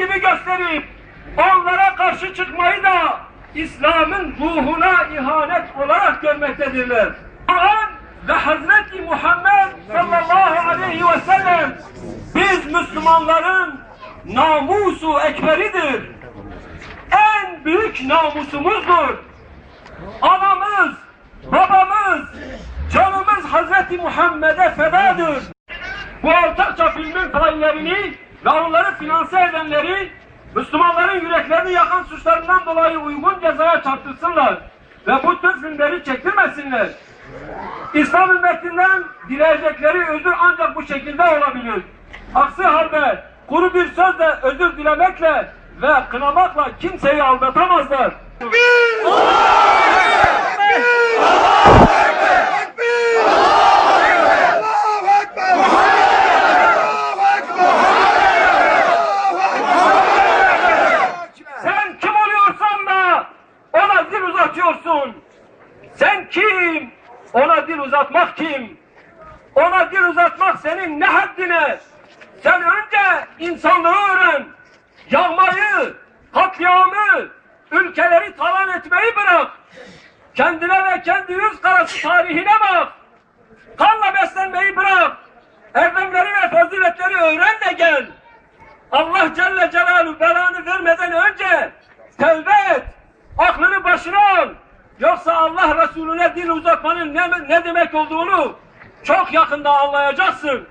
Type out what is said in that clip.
gibi gösterip onlara karşı çıkmayı da İslam'ın ruhuna ihanet olarak görmektedirler. Kur'an ve Hazreti Muhammed sallallahu aleyhi ve sellem biz Müslümanların namusu ekberidir. En büyük namusumuzdur. Anamız, babamız, canımız Hazreti Muhammed'e fedadır. Bu ortakça filmin faillerini ve onları finanse edenleri Müslümanların yüreklerini yakan suçlarından dolayı uygun cezaya çarptırsınlar ve bu tür filmleri çektirmesinler. İslam ümmetinden dileyecekleri özür ancak bu şekilde olabilir. Aksi halde kuru bir sözle özür dilemekle ve kınamakla kimseyi aldatamazlar. Sen kim oluyorsan da ona dil uzatıyorsun. Sen kim? Ona dil uzatmak kim? Ona dil uzatmak senin ne haddine? Sen önce insanlığı öğren. Yağmayı, katliamı, ülkeleri talan etmeyi bırak. Kendine ve kendi yüz karası tarihine bak. Kanla beslenmeyi bırak. Erdemleri ve faziletleri öğren de gel. Allah Celle Celaluhu belanı vermeden önce. Aklını başına. Yoksa Allah Resulüne dil uzatmanın ne, ne demek olduğunu çok yakında anlayacaksın.